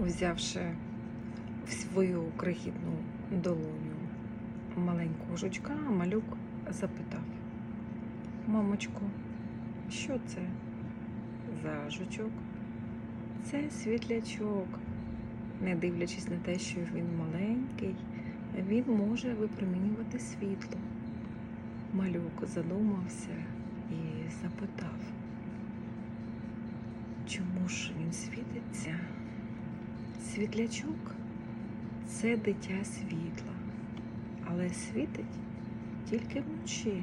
взявши в свою крихітну долоню маленького жучка, малюк запитав: Мамочку, що це за жучок? Це світлячок. Не дивлячись на те, що він маленький, він може випромінювати світло. Малюк задумався і запитав, чому ж він світиться? Світлячок це дитя світла, але світить тільки вночі.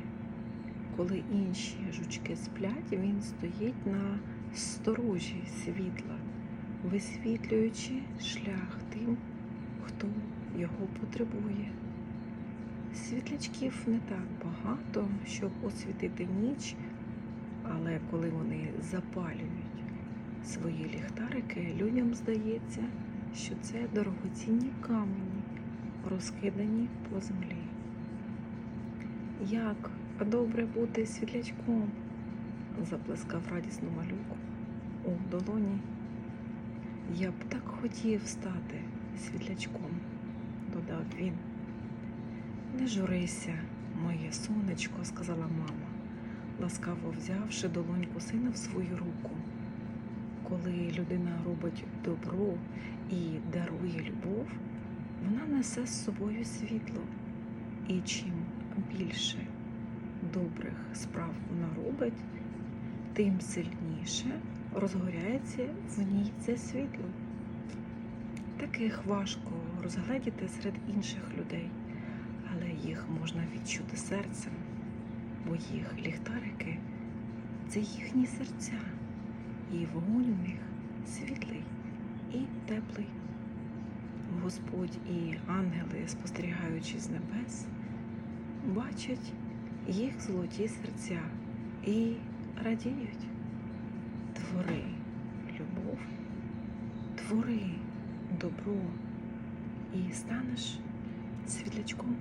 Коли інші жучки сплять, він стоїть на сторожі світла, висвітлюючи шлях тим, хто його потребує. Світлячків не так багато, щоб освітити ніч, але коли вони запалюють свої ліхтарики, людям здається, що це дорогоцінні камені, розкидані по землі. Як добре бути світлячком, заплескав радісно малюк у долоні. Я б так хотів стати світлячком, додав він. Не журися, моє сонечко, сказала мама, ласкаво взявши долоньку сина в свою руку. Коли людина робить добро і дарує любов, вона несе з собою світло. І чим більше добрих справ вона робить, тим сильніше розгоряється в ній це світло. Таких важко розгледіти серед інших людей, але їх можна відчути серцем, бо їх ліхтарики це їхні серця, і вогонь у них світлий і теплий. Господь і ангели, спостерігаючи з небес, бачать їх золоті серця і радіють. Твори любов, твори добро і станеш світлячком.